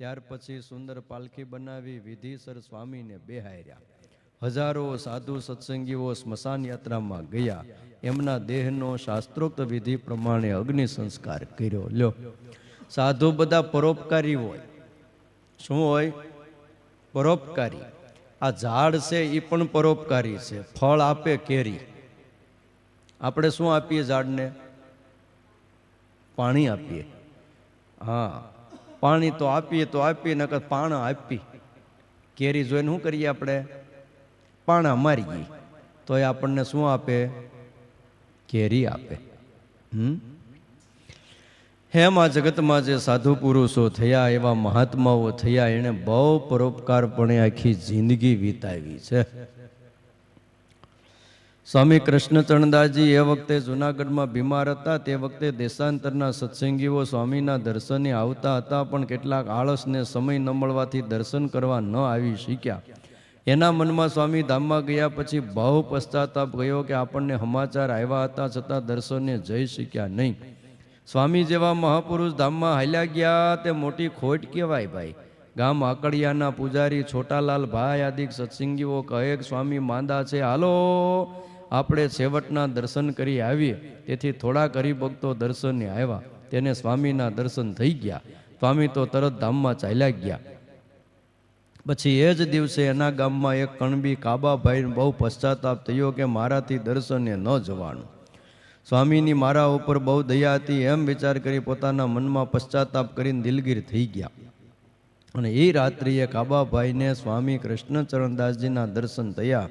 ત્યાર પછી સુંદર પાલખી બનાવી વિધિસર સ્વામીને બેહાર્યા. હજારો સાધુ સત્સંગીઓ સ્મશાન યાત્રામાં ગયા. એમના દેહનો શાસ્ત્રોક્ત વિધિ પ્રમાણે અગ્નિ સંસ્કાર કર્યો. લ્યો. સાધુ બધા પરોપકારી હોય. શું હોય? પરોપકારી. આ ઝાડ છે એ પણ પરોપકારી છે. ફળ આપે કેરી. આપણે શું આપીએ ઝાડને? પાણી આપીએ. હા. પાણી તો આપીએ તો આપીએ, નકર પાણા આપી. કેરી જોઈને શું કરીએ આપણે? પાણા મારીએ. તો એ આપણને શું આપે? કેરી આપે. હમ? હેમાં જગતમાં જે સાધુ પુરુષો થયા, એવા મહાત્માઓ થયા, એણે બહુ પરોપકારપણે આખી જિંદગી વિતાવી છે. સ્વામી કૃષ્ણચરણદાસજી એ વખતે જુનાગઢમાં બીમાર હતા, તે વખતે દેશાંતરના સત્સંગીઓ સ્વામીના દર્શને આવતા હતા, પણ કેટલાક આળસને સમય ન મળવાથી દર્શન કરવા ન આવી શીખ્યા એના મનમાં સ્વામી ધામમાં ગયા પછી બહુ પશ્ચાતાપ ગયો કે આપણને સમાચાર આવ્યા હતા, છતાં દર્શને જઈ શીખ્યા નહીં. સ્વામી જેવા મહાપુરુષ ધામમાં હાલ્યા ગયા, તે મોટી ખોટ કહેવાય ભાઈ. ગામ આકડિયાના પૂજારી છોટાલાલ ભાઈ આદિક સત્સંગીઓ કહે સ્વામી માંદા છે, હાલો. આપણે છેવટના દર્શન કરી આવીએ. તેથી થોડાક હરિભક્તો દર્શનને આવ્યા. તેને સ્વામીના દર્શન થઈ ગયા. સ્વામી તો તરત ધામમાં ચાલ્યા ગયા. પછી એ જ દિવસે એના ગામમાં એક કણબી કાબાભાઈને બહુ પશ્ચાતાપ થયો કે મારાથી દર્શને ન જવાનું. સ્વામીની મારા ઉપર બહુ દયા હતી. એમ વિચાર કરી પોતાના મનમાં પશ્ચાતાપ કરીને દિલગીર થઈ ગયા. અને એ રાત્રિએ કાબાભાઈને સ્વામી કૃષ્ણચરણદાસજીના દર્શન થયા.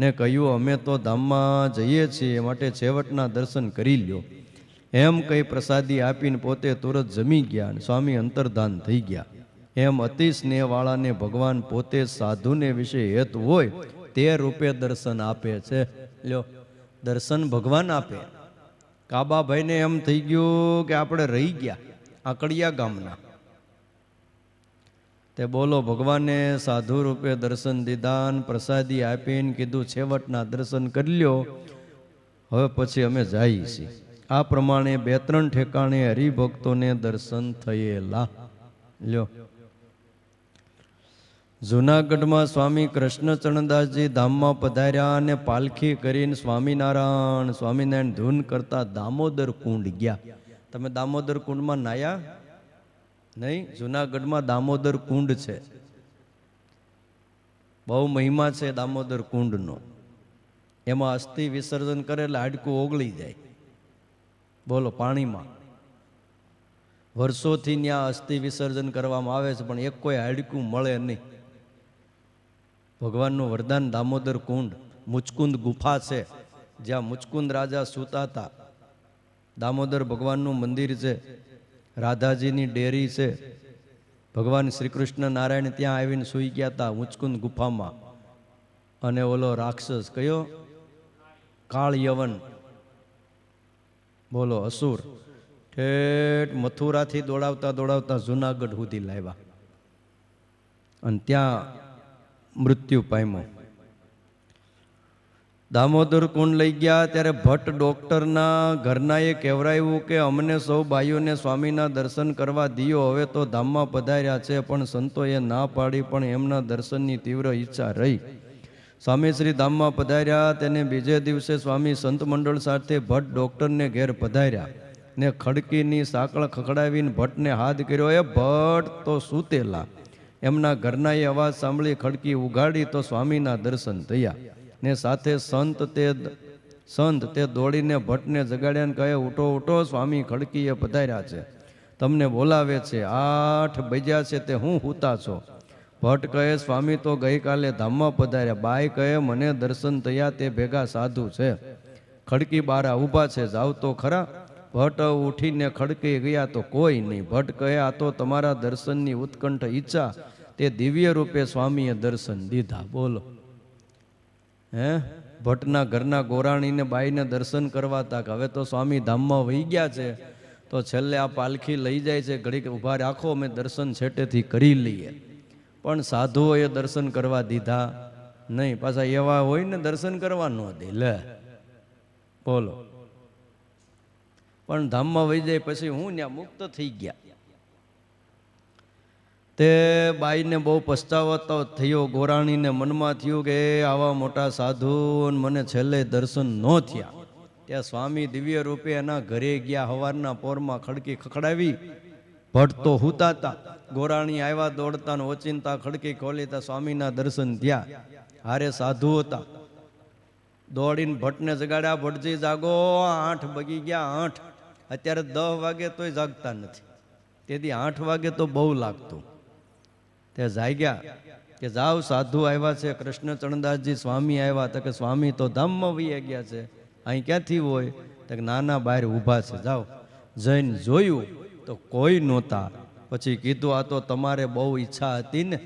ને કહ્યું, અમે તો ધામમાં જઈએ છીએ, માટે છેવટના દર્શન કરી લ્યો. એમ કંઈ પ્રસાદી આપીને પોતે તુરત જમી ગયા અને સ્વામી અંતર્ધાન થઈ ગયા. એમ અતિ સ્નેહવાળાને ભગવાન પોતે સાધુને વિશે હેત હોય, તે રૂપે દર્શન આપે છે. લ્યો, દર્શન ભગવાન આપે. કાબાભાઈને એમ થઈ ગયું કે આપણે રહી ગયા આકડિયા ગામના. તે બોલો, ભગવાને સાધુ રૂપે દર્શન દીધાન, પ્રસાદી આપીને કીધું, છેવટના દર્શન કરી લ્યો હવે પછી અમે જઈએ છીએ. આ પ્રમાણે બે ત્રણ ઠેકાણે હરિભક્તોને દર્શન થયેલા. લ્યો. જુનાગઢમાં સ્વામી કૃષ્ણચરણદાસજી ધામમાં પધાર્યા અને પાલખી કરીને સ્વામિનારાયણ સ્વામિનારાયણ ધૂન કરતા દામોદર કુંડ ગયા. તમે દામોદર કુંડમાં નાયા? નહીં, જુનાગઢમાં દામોદર કુંડ છે. બહુ મહિમા છે દામોદર કુંડનો. એમાં અસ્થિ વિસર્જન કરે એટલે હાડકું ઓગળી જાય. બોલો, પાણીમાં. વર્ષોથી ત્યાં અસ્થિ વિસર્જન કરવામાં આવે છે, પણ એક કોઈ હાડકું મળે નહીં. ભગવાનનું વરદાન દામોદર કુંડ, મુચકુંદ ગુફા છે, જ્યાં મુચકુંદ રાજા સૂતા હતા. દામોદર ભગવાનનું મંદિર છે. રાધાજીની ડેરી છે. ભગવાન શ્રી કૃષ્ણ નારાયણ ત્યાં આવીને સૂઈ ગયા હતા મુચકુંદ ગુફામાં. અને ઓલો રાક્ષસ કયો? કાળ યવન બોલો, અસુર. ઠેઠ મથુરાથી દોડાવતા દોડાવતા જુનાગઢ સુધી લાવ્યા. અને ત્યાં મૃત્યુ પામ્યો. દામોદર કુંડ લઈ ગયા, ત્યારે ભટ્ટ ડૉક્ટરના ઘરનાએ કહેવરાયું કે, અમને સૌ ભાઈઓને સ્વામીના દર્શન કરવા દિયો, હવે તો ધામમાં પધાર્યા છે, પણ સંતોએ ના પાડી, પણ એમના દર્શનની તીવ્ર ઈચ્છા રહી. સ્વામી શ્રી ધામમાં પધાર્યા, તેને બીજે દિવસે સ્વામી સંત મંડળ સાથે ભટ્ટ ડૉક્ટરને ઘેર પધાર્યા ને ખડકીની સાંકળ ખખડાવીને ભટ્ટને હાથ કર્યો, એ ભટ્ટ, તો સૂતેલા. એમના ઘરનાએ અવાજ સાંભળી ખડકી ઉગાડી તો સ્વામીના દર્શન થયા. ને સાથે સંત તે સંત તે દોડીને ભટ્ટને જગાડ્યા ને કહે, ઉઠો ઉઠો, સ્વામી ખડકીએ પધાર્યા છે. તમને બોલાવે છે. આઠ બજ્યા છે તે હું હુતા છો. ભટ્ટ કહે, સ્વામી તો ગઈકાલે ધામમાં પધાર્યા. બાઈ કહે, મને દર્શન થયા તે ભેગા સાધુ છે. ખડકી બારા ઊભા છે. જાવ તો ખરા. ભટ્ટ ઉઠીને ખડકી ગયા તો કોઈ નહીં. ભટ્ટ કહે, આ તો તમારા દર્શનની ઉત્કંઠ ઈચ્છા. તે દિવ્ય રૂપે સ્વામીએ દર્શન દીધા. બોલો. હે? ભટ્ટના ઘરના ગોરાણીને બાઈને દર્શન કરવાતા કે હવે તો સ્વામી ધામમાં વહી ગયા છે. તો છેલ્લે આ પાલખી લઈ જાય છે. ઘડીક ઊભા રાખો, અમે દર્શન છેટેથી કરી લઈએ. પણ સાધુઓએ દર્શન કરવા દીધા નહીં. પાછા એવા હોય ને દર્શન કરવા ન દે. લે. બોલો. પણ ધામમાં વહી જાય પછી હું ત્યાં મુક્ત થઈ ગયા. તે બાઈને બહુ પસ્તાવતો થયો, ગોરાણીને મનમાં થયું કે આવા મોટા સાધુ મને છેલ્લે દર્શન ન થયા. ત્યાં સ્વામી દિવ્ય રૂપે એના ઘરે ગયા, હવારના પોરમાં ખડકી ખખડાવી ભટ્ટ તો હુતાતા. ગોરાણી આવ્યા દોડતા ઓચિંતા ખડકી ખોલી તા સ્વામીના દર્શન થયા. હારે સાધુ હતા. દોડીને ભટ્ટને જગાડ્યા, ભટજી જાગો, આઠ બગી ગયા, આઠ. અત્યારે દસ વાગે તોય જાગતા નથી. તેથી આઠ વાગે તો બહુ લાગતું. તે જાગ્યા કે જાવ સાધુ આવ્યા છે, કૃષ્ણ ચરણદાસજી સ્વામી આવ્યા. તો કે સ્વામી, તો ધામમાં વહી ગયા છે. અહીં ક્યાંથી હોય? તો નાના બહાર ઊભા છે. જાઓ. જઈને જોયું તો કોઈ નહોતા. પછી કીધું, આ તો તમારે બહુ ઈચ્છા હતી ને.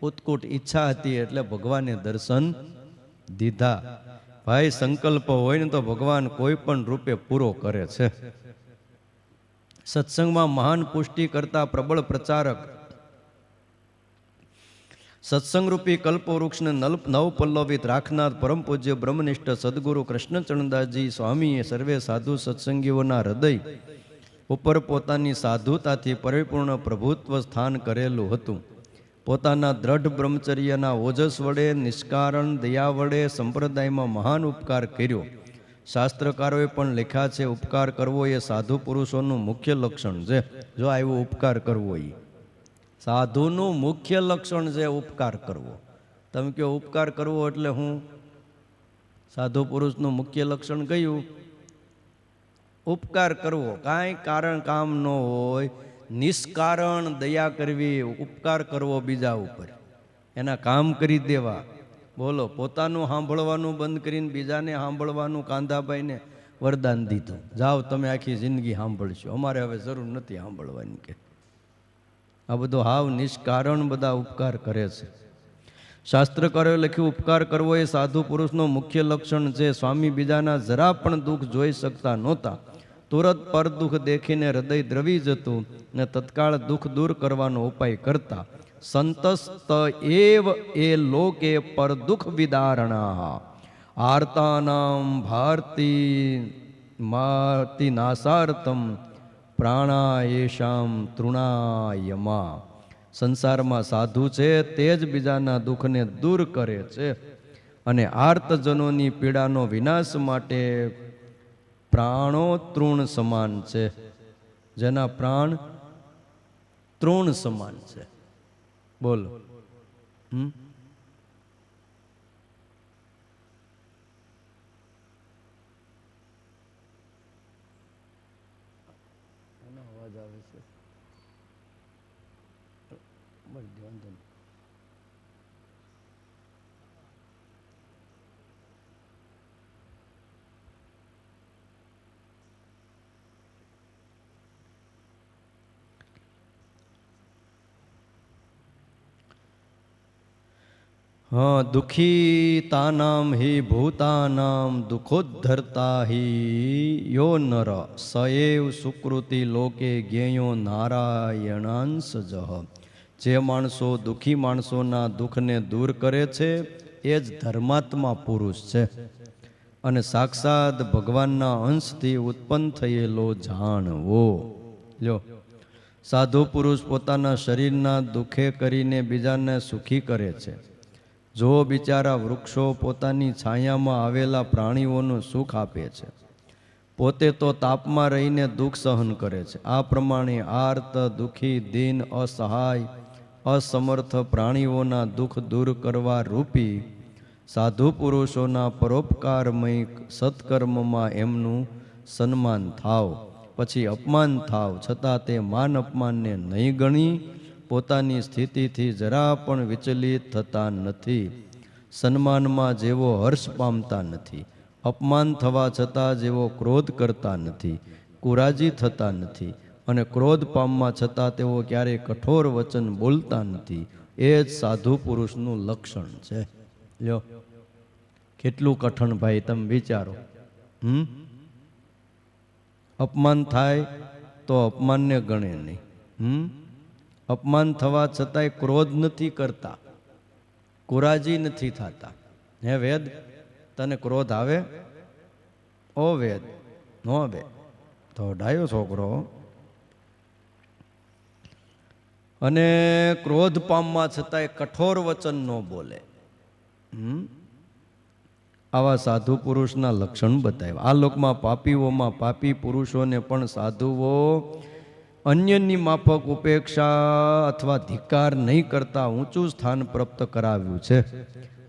ઉત્કુટ ઈચ્છા હતી એટલે ભગવાને દર્શન દીધા. ભાઈ, સંકલ્પ હોય ને તો ભગવાન કોઈ પણ રૂપે પૂરો કરે છે. સત્સંગમાં મહાન પુષ્ટિ કરતા પ્રબળ પ્રચારક સત્સંગરૂપી કલ્પવૃક્ષને નલ નવપલ્લવિત રાખનાર પરમ પૂજ્ય બ્રહ્મનિષ્ઠ સદગુરુ કૃષ્ણચરણદાસજી સ્વામીએ સર્વે સાધુ સત્સંગીઓના હૃદય ઉપર પોતાની સાધુતાથી પરિપૂર્ણ પ્રભુત્વ સ્થાન કરેલું હતું. પોતાના દ્રઢ બ્રહ્મચર્યના ઓજસ વડે, નિષ્કારણ, દયા વડે સંપ્રદાયમાં મહાન ઉપકાર કર્યો. શાસ્ત્રકારોએ પણ લખ્યા છે, ઉપકાર કરવો એ સાધુ પુરુષોનું મુખ્ય લક્ષણ છે. જો આવ્યો ઉપકાર કરવો એ સાધુનું મુખ્ય લક્ષણ છે ઉપકાર કરવો. તમે કહો ઉપકાર કરવો એટલે હું સાધુ પુરુષનું મુખ્ય લક્ષણ કયું? ઉપકાર કરવો. કાંઈ કારણ કામ ન હોય, નિષ્કારણ દયા કરવી, ઉપકાર કરવો બીજા ઉપર. એના કામ કરી દેવા. બોલો, પોતાનું સાંભળવાનું બંધ કરીને બીજાને સાંભળવાનું કાંધાભાઈને વરદાન દીધું. જાઓ, તમે આખી જિંદગી સાંભળશો. અમારે હવે જરૂર નથી સાંભળવાની કે આ બધો હાવ નિષ્કારણ બધા ઉપકાર કરે છે. શાસ્ત્રકારોએ લખ્યું, ઉપકાર કરવો એ સાધુ પુરુષનો મુખ્ય લક્ષણ છે. સ્વામી બીજાના જરા પણ દુઃખ જોઈ શકતા નહોતા. તુરત પર દુઃખ દેખીને હૃદય દ્રવી જતું ને તત્કાળ દુઃખ દૂર કરવાનો ઉપાય કરતા. સંતસ્ત એવ એ લોકે પર દુઃખ વિદારણા. આર્તાનામ ભારતી માર્તિ નાસાર્તમ પ્રાણાયેશામ તૃણાયમા. સંસારમાં સાધુ છે, તે જ બીજાના દુઃખને દૂર કરે છે. અને આર્તજનોની પીડાનો વિનાશ માટે પ્રાણો તૃણ સમાન છે. જેના પ્રાણ તૃણ સમાન છે. બોલો. હમ? અવાજ આવે છે. બસ વાંધો નહીં. હા દુઃખીતાનામ હિ, ભૂતાનામ દુઃખોદ્ધરતા હિ. યો નર સએવ સુકૃતિ લોકે જ્ઞેયો નારાયણાંશજ જે માણસો દુઃખી માણસોના દુઃખને દૂર કરે છે, એ જ ધર્માત્મા પુરુષ છે. અને સાક્ષાત ભગવાનના અંશથી ઉત્પન્ન થયેલો જાણવો. લ્યો. સાધુ પુરુષ પોતાના શરીરના દુઃખે કરીને બીજાને સુખી કરે છે. જો બિચારા વૃક્ષો પોતાની છાયામાં આવેલા પ્રાણીઓનું સુખ આપે છે, પોતે તો તાપમાં રહીને દુઃખ સહન કરે છે. આ પ્રમાણે આર્ત, દુઃખી, દીન, અસહાય, અસમર્થ પ્રાણીઓના દુઃખ દૂર કરવા રૂપી સાધુ પુરુષોના પરોપકારમય સત્કર્મમાં એમનું સન્માન થાવ. પછી અપમાન થાવ, છતાં તે માન અપમાનને નહીં ગણી પોતાની સ્થિતિથી જરા પણ વિચલિત થતા નથી. સન્માનમાં જેવો હર્ષ પામતા નથી. અપમાન થવા છતાં જેવો ક્રોધ કરતા નથી. કુરાજી થતા નથી અને ક્રોધ પામવા છતાં તેઓ ક્યારેય કઠોર વચન બોલતા નથી. એ જ સાધુ પુરુષનું લક્ષણ છે. લ્યો. કેટલું કઠણ ભાઈ તમે વિચારો. હમ? અપમાન થાય તો અપમાનને ગણે નહીં. હમ? અપમાન થવા છતાંય ક્રોધ નથી કરતા, કુરાજી નથી થતા. હે વેદ, તને ક્રોધ આવે? ઓ વેદ, નો આવે. તો ડાયો છોકરો. અને ક્રોધ પામવા છતાંય કઠોર વચન ન બોલે? આવા સાધુ પુરુષના લક્ષણ બતાવ્યા. આ લોકમાં પાપીઓમાં પાપી પુરુષોને પણ સાધુઓ અન્યની માફક ઉપેક્ષા અથવા ધિકાર નહીં કરતા ઊંચું સ્થાન પ્રાપ્ત કરાવ્યું છે.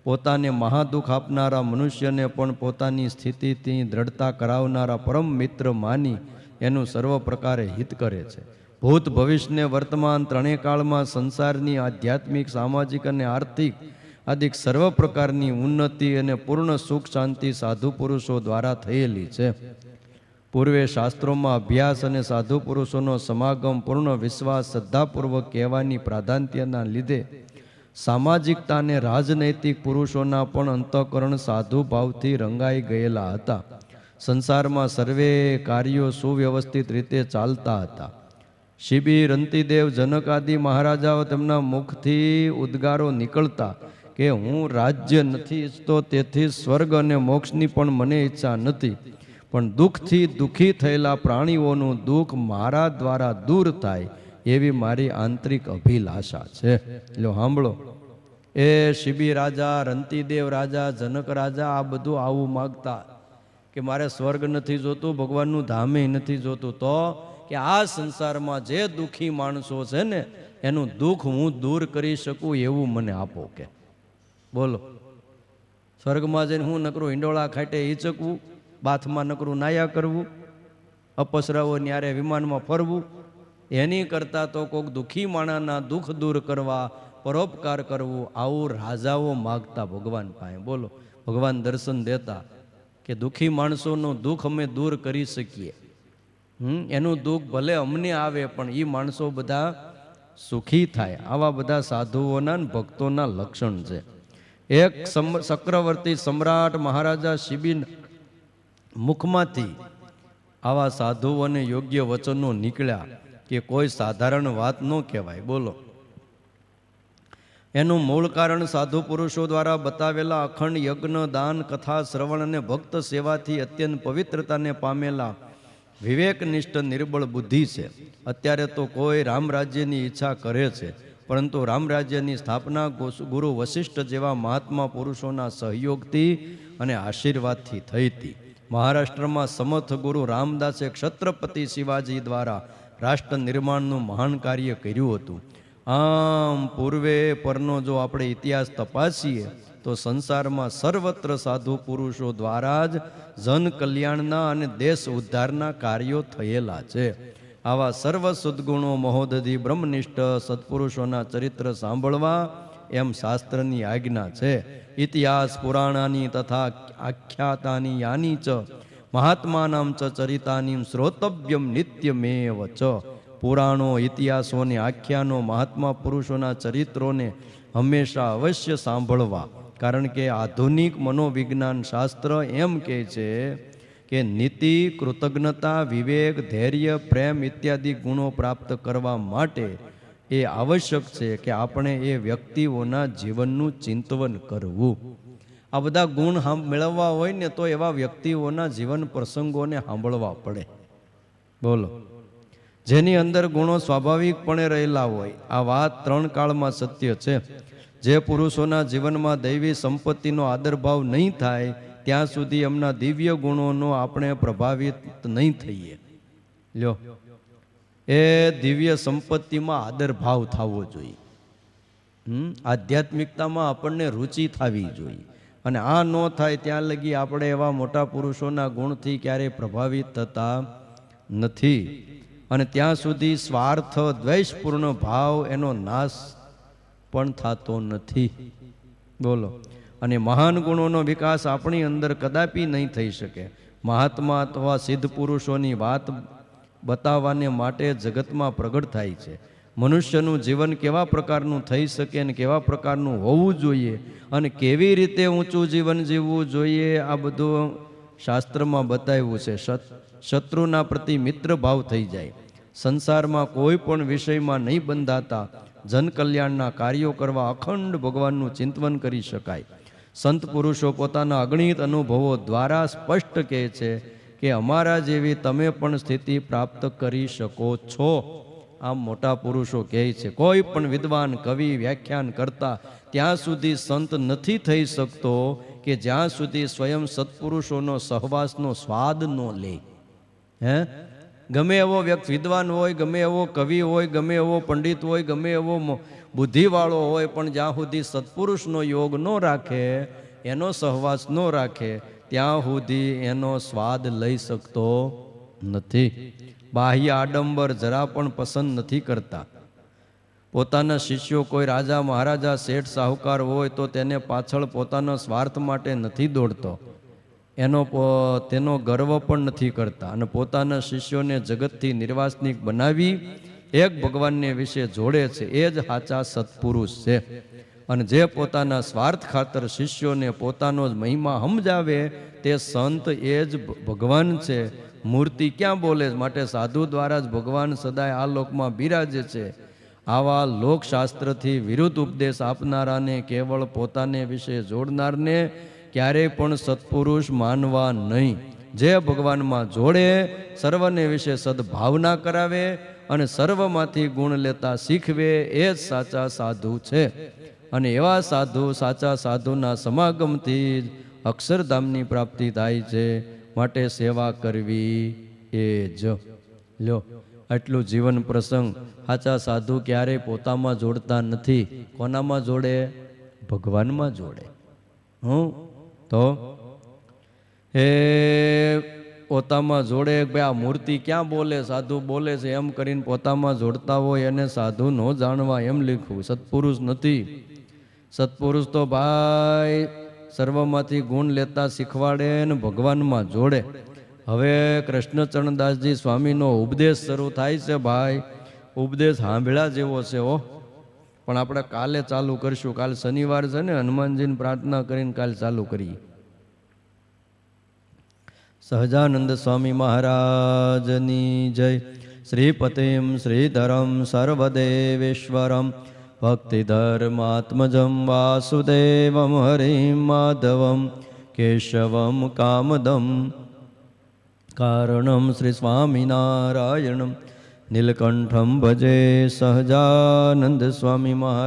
પોતાને મહાદુખ આપનારા મનુષ્યને પણ પોતાની સ્થિતિથી દ્રઢતા કરાવનારા પરમ મિત્ર માની એનું સર્વ પ્રકારે હિત કરે છે. ભૂત ભવિષ્યને વર્તમાન ત્રણેય કાળમાં સંસારની આધ્યાત્મિક, સામાજિક અને આર્થિક આદિક સર્વ પ્રકારની ઉન્નતિ અને પૂર્ણ સુખ, શાંતિ સાધુ પુરુષો દ્વારા થયેલી છે. પૂર્વે શાસ્ત્રોમાં અભ્યાસ અને સાધુ પુરુષોનો સમાગમ પૂર્ણ વિશ્વાસ શ્રદ્ધાપૂર્વક કહેવાની પ્રાધાન્યના લીધે સામાજિકતા અને રાજનૈતિક પુરુષોના પણ અંતઃકરણ સાધુ ભાવથી રંગાઈ ગયેલા હતા. સંસારમાં સર્વે કાર્યો સુવ્યવસ્થિત રીતે ચાલતા હતા. શિબિર, રંતિદેવ જનક આદિ મહારાજાઓ તેમના મુખથી ઉદ્ગારો નીકળતા કે હું રાજ્ય નથી ઈચ્છતો તેથી સ્વર્ગ અને મોક્ષની પણ મને ઈચ્છા નથી. પણ દુઃખથી દુઃખી થયેલા પ્રાણીઓનું દુઃખ મારા દ્વારા દૂર થાય એવી મારી આંતરિક અભિલાષા છે. લો સાંભળો. એ શિબી રાજા, રંતિદેવ રાજા, જનક રાજા, આ બધું આવું માગતા કે મારે સ્વર્ગ નથી જોતું, ભગવાનનું ધામે નથી જોતું, તો કે આ સંસારમાં જે દુઃખી માણસો છે ને, એનું દુઃખ હું દૂર કરી શકું એવું મને આપો કે. બોલો. સ્વર્ગમાં જઈને હું નકરું હિંડોળા ખાટે હિચકવું? બાથમાં નકરું નાયા કરવું, અપસરાઓ ન્યારે વિમાનમાં ફરવું, એની કરતાં તો કોઈક દુઃખી માણાના દુઃખ દૂર કરવા પરોપકાર કરવું, આવું રાજાઓ માગતા ભગવાન પાસે. બોલો, ભગવાન દર્શન દેતા કે દુઃખી માણસોનું દુઃખ અમે દૂર કરી શકીએ. હમ, એનું દુઃખ ભલે અમને આવે, પણ એ માણસો બધા સુખી થાય. આવા બધા સાધુઓના ભક્તોના લક્ષણ છે. એક ચક્રવર્તી સમ્રાટ મહારાજા શિબિન મુખમાંથી આવા સાધુઓને યોગ્ય વચનો નીકળ્યા કે કોઈ સાધારણ વાત ન કહેવાય. બોલો. એનું મૂળ કારણ સાધુ પુરુષો દ્વારા બતાવેલા અખંડ યજ્ઞ, દાન, કથા, શ્રવણ અને ભક્ત સેવાથી અત્યંત પવિત્રતાને પામેલા વિવેકનિષ્ઠ નિર્બળ બુદ્ધિ છે. અત્યારે તો કોઈ રામ રાજ્યની ઈચ્છા કરે છે, પરંતુ રામરાજ્યની સ્થાપના ગુરુ વશિષ્ઠ જેવા મહાત્મા પુરુષોના સહયોગથી અને આશીર્વાદથી થઈ હતી. મહારાષ્ટ્રમાં સમર્થ ગુરુ રામદાસે ક્ષત્રપતિ શિવાજી દ્વારા રાષ્ટ્ર નિર્માણનું મહાન કાર્ય કર્યું હતું. આમ પૂર્વે પરનો જો આપણે ઇતિહાસ તપાસીએ, તો સંસારમાં સર્વત્ર સાધુ પુરુષો દ્વારા જ જન કલ્યાણના અને દેશ ઉદ્ધારના કાર્યો થયેલા છે. આવા સર્વ સદગુણો મહોદધિ બ્રહ્મનિષ્ઠ સત્પુરુષોના ચરિત્ર સાંભળવા એમ શાસ્ત્રની આજ્ઞા છે. ઇતિહાસ, પુરાણાની તથા આખ્યાતાની યાની ચ, મહાત્માનામ ચ ચરિતાની શ્રોતવ્યમ નિત્યમેવ ચ. પુરાણો ઇતિહાસોને આખ્યાનો મહાત્મા પુરુષોના ચરિત્રોને હંમેશા અવશ્ય સાંભળવા. કારણ કે આધુનિક મનોવિજ્ઞાન શાસ્ત્ર એમ કહે છે કે નીતિ, કૃતજ્ઞતા, વિવેક, ધૈર્ય, પ્રેમ ઇત્યાદિ ગુણો પ્રાપ્ત કરવા માટે એ આવશ્યક છે કે આપણે એ વ્યક્તિઓના જીવનનું ચિંતવન કરવું. આ બધા ગુણ મેળવવા હોય ને તો એવા વ્યક્તિઓના જીવન પ્રસંગોને સાંભળવા પડે. બોલો. જેની અંદર ગુણો સ્વાભાવિકપણે રહેલા હોય, આ વાત ત્રણ કાળમાં સત્ય છે. જે પુરુષોના જીવનમાં દૈવી સંપત્તિનો આદરભાવ નહીં થાય, ત્યાં સુધી એમના દિવ્ય ગુણોનો આપણે પ્રભાવિત નહીં થઈએ. લ્યો. એ દિવ્ય સંપત્તિમાં આદર ભાવ થવો જોઈએ. હમ? આધ્યાત્મિકતામાં આપણને રુચિ થવી જોઈએ. અને આ ન થાય ત્યાં લગી આપણે એવા મોટા પુરુષોના ગુણથી ક્યારેય પ્રભાવિત થતા નથી. અને ત્યાં સુધી સ્વાર્થ, દ્વેષપૂર્ણ ભાવ એનો નાશ પણ થતો નથી. બોલો. અને મહાન ગુણોનો વિકાસ આપણી અંદર કદાપી નહીં થઈ શકે. મહાત્મા અથવા સિદ્ધ પુરુષોની વાત બતાવવાને માટે જગતમાં પ્રગટ થાય છે. મનુષ્યનું જીવન કેવા પ્રકારનું થઈ શકે અને કેવા પ્રકારનું હોવું જોઈએ અને કેવી રીતે ઊંચું જીવન જીવવું જોઈએ આ બધું શાસ્ત્રમાં બતાવ્યું છે. શત- શત્રુના પ્રતિ મિત્ર ભાવ થઈ જાય. સંસારમાં કોઈ પણ વિષયમાં નહીં બંધાતા. જનકલ્યાણના કાર્યો કરવા અખંડ ભગવાનનું ચિંતવન કરી શકાય. સંત પુરુષો પોતાના અગણિત અનુભવો દ્વારા સ્પષ્ટ કહે છે કે અમારા જેવી તમે પણ સ્થિતિ પ્રાપ્ત કરી શકો છો. આમ મોટા પુરુષો કહે છે, કોઈ પણ વિદ્વાન કવિ વ્યાખ્યાન કરતા ત્યાં સુધી સંત નથી થઈ શકતો કે જ્યાં સુધી સ્વયં સત્પુરુષોનો સહવાસનો સ્વાદ ન લે. હે? ગમે એવો વ્યક્તિ વિદ્વાન હોય, ગમે એવો કવિ હોય, ગમે એવો પંડિત હોય, ગમે એવો બુદ્ધિવાળો હોય, પણ જ્યાં સુધી સત્પુરુષનો યોગ ન રાખે, એનો સહવાસ ન રાખે ત્યાં સુધી એનો સ્વાદ લઈ શકતો નથી. બાહ્ય આડંબર જરા પણ પસંદ નથી કરતા. પોતાના શિષ્યો કોઈ રાજા, મહારાજા, શેઠ, સાહુકાર હોય તો તેને પાછળ પોતાના સ્વાર્થ માટે નથી દોડતો. એનો તેનો ગર્વ પણ નથી કરતા અને પોતાના શિષ્યોને જગતથી નિર્વાસનિક બનાવી એક ભગવાનને વિશે જોડે છે. એ જ સાચા સત્પુરુષ છે. અને જે પોતાના સ્વાર્થ ખાતર શિષ્યોને પોતાનો જ મહિમા સમજાવે, તે સંત એ જ ભગવાન છે. મૂર્તિ ક્યાં બોલે માટે સાધુ દ્વારા જ ભગવાન સદાય આ લોકમાં બિરાજે છે. આવા લોકશાસ્ત્રથી વિરુદ્ધ ઉપદેશ આપનારાને કેવળ પોતાને વિશે જોડનારને ક્યારેય પણ સત્પુરુષ માનવા નહીં. જે ભગવાનમાં જોડે, સર્વને વિશે સદભાવના કરાવે અને સર્વમાંથી ગુણ લેતા શીખવે, એ જ સાચા સાધુ છે. અને એવા સાધુ, સાચા સાધુના સમાગમથી જ અક્ષરધામની પ્રાપ્તિ થાય છે. માટે સેવા કરવી એ જ. લ્યો, આટલું જીવન પ્રસંગ. સાચા સાધુ ક્યારેય પોતામાં જોડતા નથી? કોનામાં જોડે? ભગવાનમાં જોડે. હું તો? એ પોતામાં જોડે ભાઈ આ મૂર્તિ ક્યાં બોલે? સાધુ બોલે છે એમ કરીને પોતામાં જોડતા હોય એને સાધુ ન જાણવા એમ લખ્યું. સત્પુરુષ નથી. સત્પુરુષ તો ભાઈ, સર્વમાંથી ગુણ લેતા શીખવાડે ને ભગવાનમાં જોડે. હવે કૃષ્ણચરણદાસજી સ્વામીનો ઉપદેશ શરૂ થાય છે ભાઈ. ઉપદેશ સાંભળ્યા જેવો છે ઓ પણ આપણે કાલે ચાલુ કરશું. કાલ શનિવાર છે ને, હનુમાનજીને પ્રાર્થના કરીને કાલે ચાલુ કરીએ. સહજાનંદ સ્વામી મહારાજની જય. શ્રીપતિમ શ્રીધરમ સર્વદેવેશ્વરમ. ભક્તિધર્માત્મજમ વાસુદેવમ હરિમ માધવમ કેશવમ કામદમ કારણમ શ્રી સ્વામિનારાયણમ નીલકંઠમ ભજે સહજાનંદ સ્વામી મહારાજ